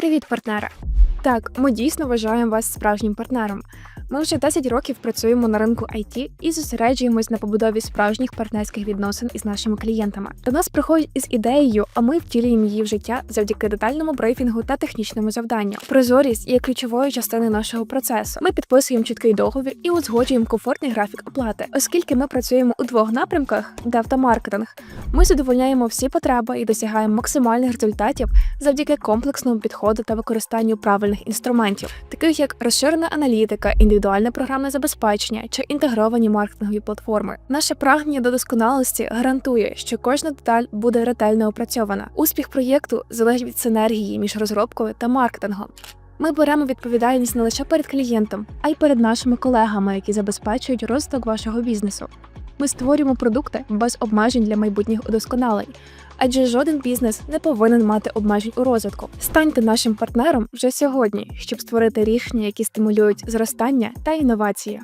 Привіт, партнери! Так, ми дійсно вважаємо вас справжнім партнером. Ми вже 10 років працюємо на ринку IT і зосереджуємось на побудові справжніх партнерських відносин із нашими клієнтами. До нас приходять із ідеєю, а ми втілюємо її в життя завдяки детальному брифінгу та технічному завданню. Прозорість є ключовою частиною нашого процесу. Ми підписуємо чіткий договір і узгоджуємо комфортний графік оплати, оскільки ми працюємо у двох напрямках: та маркетинг. Ми задовольняємо всі потреби і досягаємо максимальних результатів завдяки комплексному підходу та використанню правильних інструментів, таких як розширена аналітика, індивідуальне програмне забезпечення чи інтегровані маркетингові платформи. Наше прагнення до досконалості гарантує, що кожна деталь буде ретельно опрацьована. Успіх проєкту залежить від синергії між розробкою та маркетингом. Ми беремо відповідальність не лише перед клієнтом, а й перед нашими колегами, які забезпечують розвиток вашого бізнесу. Ми створюємо продукти без обмежень для майбутніх удосконалень, адже жоден бізнес не повинен мати обмежень у розвитку. Станьте нашим партнером вже сьогодні, щоб створити рішення, які стимулюють зростання та інновації.